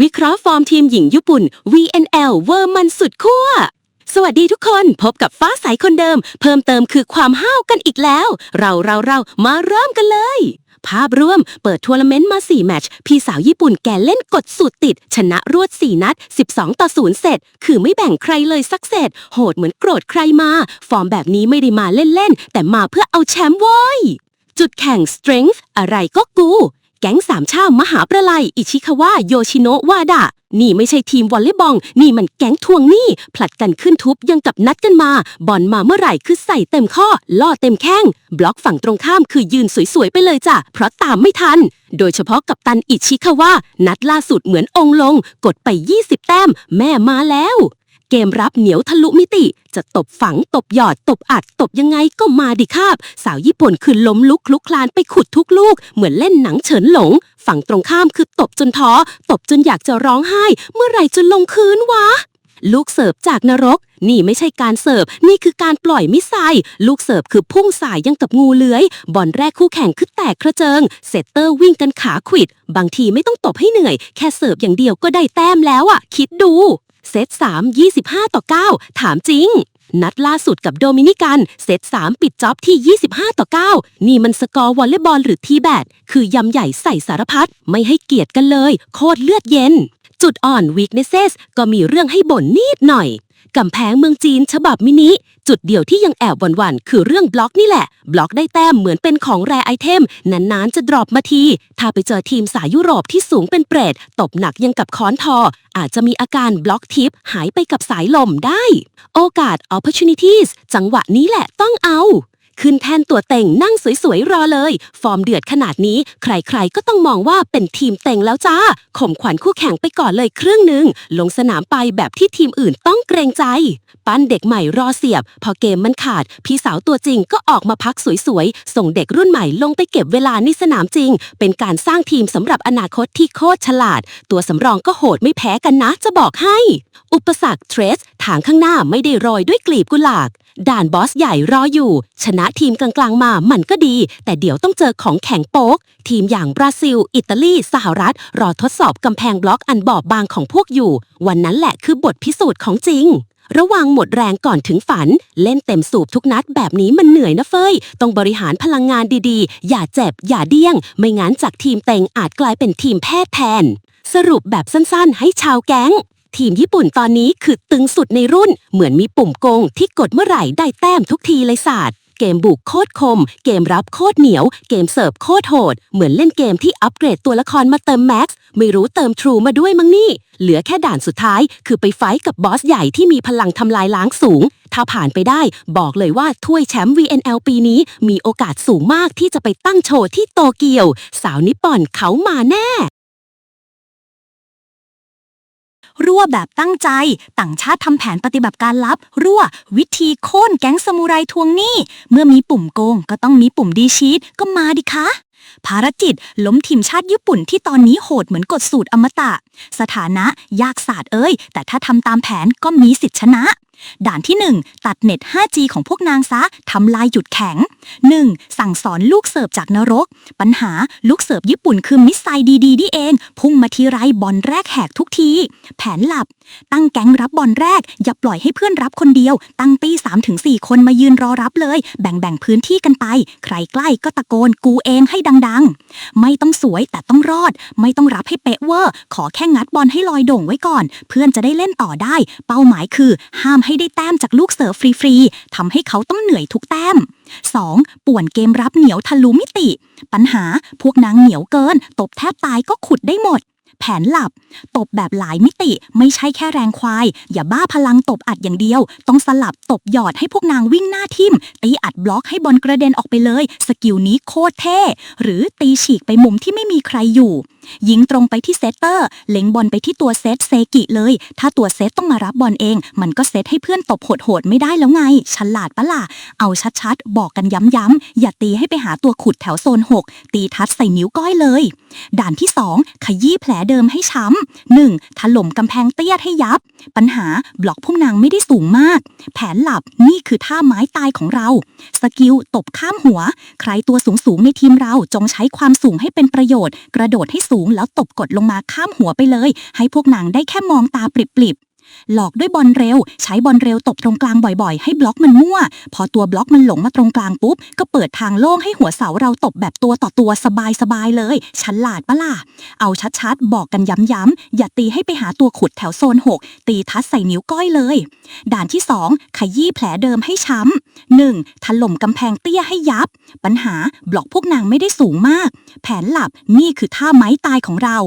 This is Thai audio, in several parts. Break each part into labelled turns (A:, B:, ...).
A: วิเคราะห์ฟอร์มทีมหญิงญี่ปุ่น VNL เวอร์มันสุดขั้ว สวัสดีทุกคนพบกับฟ้าใสคนเดิม เพิ่มเติมคือความห้าวกันอีกแล้ว เราเราเรามาเริ่มกันเลย ภาพรวมเปิดทัวร์นาเมนต์มา 4 แมตช์พี่สาวญี่ปุ่นแกเล่นกดสูตรติด ชนะรวด 4 นัด 12 ต่อ 0 เสร็จ คือไม่แบ่งใครเลยสักเสร็จโหดเหมือนโกรธใครมา ฟอร์มแบบนี้ไม่ได้มาเล่นๆแต่มาเพื่อเอาแชมป์โว้ยจุดแข่ง strength อะไรก็กู แก๊งสามชาติมหาประไลอิชิคาวะโยชิโนะวาดะ นี่ไม่ใช่ทีมวอลเลย์บอล นี่มันแก๊งทวงหนี้ ผลัดกันขึ้นทุบยังกับนัดกันมา บอลมาเมื่อไหร่คือใส่เต็มข้อ ล่อเต็มแข้ง บล็อกฝั่งตรงข้ามคือยืนสวยๆไปเลยจ้ะ เพราะตามไม่ทัน โดยเฉพาะกับตันอิชิคาวะนัดล่าสุดเหมือนองลง กดไป 20 แต้ม แม่มาแล้ว เกมรับเหนียวทะลุมิติ จะตบฝังตบหยอดตบอัด ตบยังไงก็มาดิคาบ สาวญี่ปุ่นคือล้มลุกคลุกคลานไปขุดทุกลูก เหมือนเล่นหนังเฉินหลง ฝั่งตรงข้ามคือตบจนท้อ ตบจนอยากจะร้องไห้ เมื่อไหร่จะลงคืนวะลูกเสิร์ฟจากนรก นี่ไม่ใช่การเสิร์ฟ นี่คือการปล่อยมิสไซล์ลูกเสิร์ฟคือพุ่งสายยังกับงูเลื้อยบอลแรกคู่แข่งคือแตกกระเจิง เซตเตอร์วิ่งกันขาขวิด บางทีไม่ต้องตบให้เหนื่อย แค่เสิร์ฟอย่างเดียวก็ได้แต้มแล้วอะ คิดดู เซต3 25 ต่อ 9 ถามจริง นัดล่าสุดกับโดมินิกัน เซต3 ปิดจ็อบที่ 25 ต่อ 9 นี่มันสกอร์วอลเลย์บอลหรือทีแบดคือยำใหญ่ใส่สารพัด ไม่ให้เกียรติกันเลย โคตรเลือดเย็น จุดอ่อน weaknesses ก็มีเรื่องให้บ่นนิดหน่อย กำแพงเมืองจีนฉบับมินิ จุดเดียวที่ยังแอบหวันๆ คือเรื่องบล็อกนี่แหละ บล็อกได้แต้มเหมือนเป็นของแรไอเทม นานๆ จะดรอปมาที ถ้าไปเจอทีมสายยุโรปที่สูงเป็นเปรต ตบหนักยังกับค้อนทอ อาจจะมีอาการบล็อกทิปหายไปกับสายลมได้ โอกาส opportunities จังหวะนี้แหละต้องเอา ขึ้นแทนตัวเต็งนั่งสวยๆรอเลย ฟอร์มเดือดขนาดนี้ ใครๆก็ต้องมองว่าเป็นทีมเต็งแล้วจ้าข่มขวัญคู่แข่งไปก่อนเลยครึ่งหนึ่งลงสนามไปแบบที่ทีมอื่นต้องเกรงใจ ปั้นเด็กใหม่รอเสียบ พอเกมมันขาด พี่สาวตัวจริงก็ออกมาพักสวยๆ ส่งเด็กรุ่นใหม่ลงไปเก็บเวลาในสนามจริง เป็นการสร้างทีมสำหรับอนาคตที่โคตรฉลาด ตัวสำรองก็โหดไม่แพ้กันนะจะบอกให้ อุปสรรคเทรสทางข้างหน้าไม่ได้โรยด้วยกลีบกุหลาบ ด่านบอสใหญ่รออยู่ ชนะทีมกลางๆมามันก็ดี แต่เดี๋ยวต้องเจอของแข็งโป๊ก ทีมอย่างบราซิล อิตาลี สหรัฐ รอทดสอบกำแพงบล็อกอันบอบบางของพวกอยู่ วันนั้นแหละคือบทพิสูจน์ของจริง ระวังหมดแรงก่อนถึงฝัน เล่นเต็มสูบทุกนัดแบบนี้มันเหนื่อยนะเฟยต้องบริหารพลังงานดีๆ อย่าเจ็บ อย่าเดี้ยง ไม่งั้นจากทีมเต็งอาจกลายเป็นทีมแพทย์แทน สรุปแบบสั้นๆ ให้ชาวแก๊ง ทีมญี่ปุ่นตอนนี้คือตึงสุดในรุ่น เหมือนมีปุ่มโกงที่กดเมื่อไหร่ได้แต้มทุกทีเลยศาสตร์เกมบุกโคตรคม เกมรับโคตรเหนียว เกมเสิร์ฟโคตรโหด เหมือนเล่นเกมที่อัปเกรดตัวละครมาเติมแม็กซ์ไม่รู้เติมทรูมาด้วยมั้งนี่ เหลือแค่ด่านสุดท้าย คือไปไฟท์กับบอสใหญ่ที่มีพลังทำลายล้างสูง ถ้าผ่านไปได้บอกเลยว่าถ้วยแชมป์ VNL ปีนี้ มีโอกาสสูงมากที่จะไปตั้งโชว์ที่โตเกียว สาวนิปปอนเขามาแน่
B: รั่วแบบตั้งใจ ต่างชาติทำแผนปฏิบัติการลับ รั่ว วิธีโค่นแก๊งสมุไรทวงหนี้ เมื่อมีปุ่มโกงก็ต้องมีปุ่มดีชีตก็มาดิคะภารจิตล้มทีมชาติญี่ปุ่นที่ตอนนี้โหดเหมือนกดสูตรอมตะ สถานะยากศาสตร์เอ้ย แต่ถ้าทำตามแผนก็มีสิทธิชนะ ด่านที่ 1 ตัดเน็ต 5G ของพวกนางซะทำลายหยุดแข็ง 1. สั่งสอนลูกเสิร์ฟจากนรก ปัญหาลูกเสิร์ฟญี่ปุ่นคือมิสไซล์ดีๆนี่เอง พุ่งมาทีไรบอลแรกแหกทุกที แผนหลับ ตั้งแก๊งรับบอลแรก อย่าปล่อยให้เพื่อนรับคนเดียว ตั้งตี3-4 คนมายืนรอรับเลย แบ่งๆพื้นที่กันไป ใครใกล้ก็ตะโกนกูเองให้ดัง ๆ ไม่ต้องสวยแต่ต้องรอด ไม่ต้องรับให้เป๊ะเวอร์ขอแค่งัดบอลให้ลอยโด่งไว้ก่อน เพื่อนจะได้เล่นต่อได้ เป้าหมายคือห้ามให้ได้แต้มจากลูกเสิร์ฟฟรีๆทำให้เขาต้องเหนื่อยทุกแต้ม 2. ป่วนเกมรับเหนียวทะลุมิติ ปัญหาพวกนางเหนียวเกิน ตบแทบตายก็ขุดได้หมด แผนหลับ ตบแบบหลายมิติไม่ใช่แค่แรงควาย อย่าบ้าพลังตบอัดอย่างเดียว ต้องสลับตบหยอดให้พวกนางวิ่งหน้าทิมตีอัดบล็อกให้บอลกระเด็นออกไปเลย สกิลนี้โคตรเท่หรือตีฉีกไปมุมที่ไม่มีใครอยู่ยิงตรงไปที่เซตเตอร์ เล็งบอลไปที่ตัวเซตเซกิเลย ถ้าตัวเซตต้องมารับบอลเอง มันก็เซตให้เพื่อนตบโหดๆไม่ได้แล้วไง ฉลาดปะล่ะ เอาชัดๆ บอกกันย้ำๆ อย่าตีให้ไปหาตัวขุดแถวโซน 6 ตีทัดใส่นิ้วก้อยเลย ด่านที่ 2 ขยี้แผลเดิมให้ช้ำ 1. ถล่มกำแพงเตี้ยให้ยับ ปัญหาบล็อกพวกนางไม่ได้สูงมาก แผนหลับนี่คือท่าไม้ตายของเรา สกิลตบข้ามหัว ใครตัวสูงๆในทีมเราจงใช้ความสูงให้เป็นประโยชน์ กระโดดให้สูงแล้วตบกดลงมาข้ามหัวไปเลย ให้พวกนางได้แค่มองตาปริบๆ หลอกด้วยบอลเร็ว ใช้บอลเร็วตบตรงกลางบ่อยๆ ให้บล็อกมันมั่ว พอตัวบล็อกมันหลงมาตรงกลางปุ๊บ ก็เปิดทางโล่งให้หัวเสาเราตบแบบตัวต่อตัวสบายๆเลยฉลาดปะล่ะ เอาชัดๆ บอกกันย้ำๆ อย่าตีให้ไปหาตัวขุดแถวโซน 6 ตีทัดใส่นิ้วก้อยเลย ด่านที่ 2 ขยี้แผลเดิมให้ช้ำ 1. ถล่มกำแพงเตี้ยให้ยับ ปัญหาบล็อกพวกนางไม่ได้สูงมาก แผนหลับนี่คือท่าไม้ตายของเรา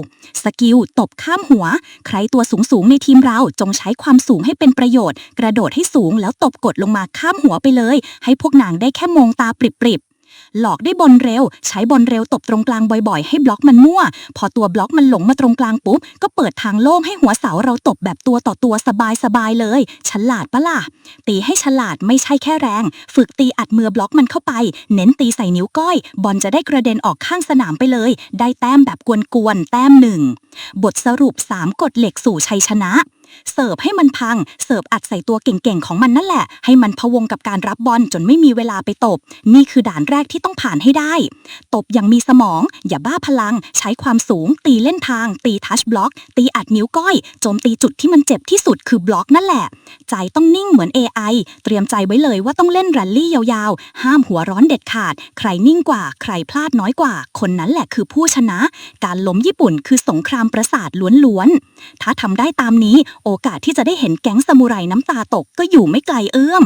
B: สกิลตบข้ามหัว ใครตัวสูงสูงในทีมเราจงใช้ความสูงให้เป็นประโยชน์ กระโดดให้สูงแล้วตบกดลงมาข้ามหัวไปเลย ให้พวกนางได้แค่มองตาปริบๆ หลอกได้บอลเร็ว ใช้บอลเร็วตบตรงกลางบ่อยๆ ให้บล็อกมันมั่ว พอตัวบล็อกมันหลงมาตรงกลางปุ๊บ ก็เปิดทางโล่งให้หัวเสาเราตบแบบตัวต่อตัวสบายๆเลย ฉลาดปะล่ะ ตีให้ฉลาดไม่ใช่แค่แรง ฝึกตีอัดมือบล็อกมันเข้าไป เน้นตีใส่นิ้วก้อย บอลจะได้กระเด็นออกข้างสนามไปเลย ได้แต้มแบบกวนๆ แต้มหนึ่ง บทสรุป 3กฎเหล็กสู่ชัยชนะ เสิร์ฟให้มันพัง เสิร์ฟอัดใส่ตัวเก่งๆของมันนั่นแหละ ให้มันพะวงกับการรับบอลจนไม่มีเวลาไปตบ นี่คือด่านแรกที่ต้องผ่านให้ได้ ตบอย่างมีสมอง อย่าบ้าพลัง ใช้ความสูง ตีเล่นทาง ตีทัชบล็อก ตีอัดนิ้วก้อย โจมตีจุดที่มันเจ็บที่สุดคือบล็อกนั่นแหละ ใจต้องนิ่งเหมือน AI เตรียมใจไว้เลยว่าต้องเล่นแรลลี่ยาวๆ ห้ามหัวร้อนเด็ดขาด ใครนิ่งกว่า ใครพลาดน้อยกว่า คนนั้นแหละคือผู้ชนะ การล้มญี่ปุ่นคือสงครามประสาทล้วนๆ ถ้าทำได้ตามนี้โอกาสที่จะได้เห็นแก๊งซามูไรน้ำตาตกก็อยู่ไม่ไกลเอื้อม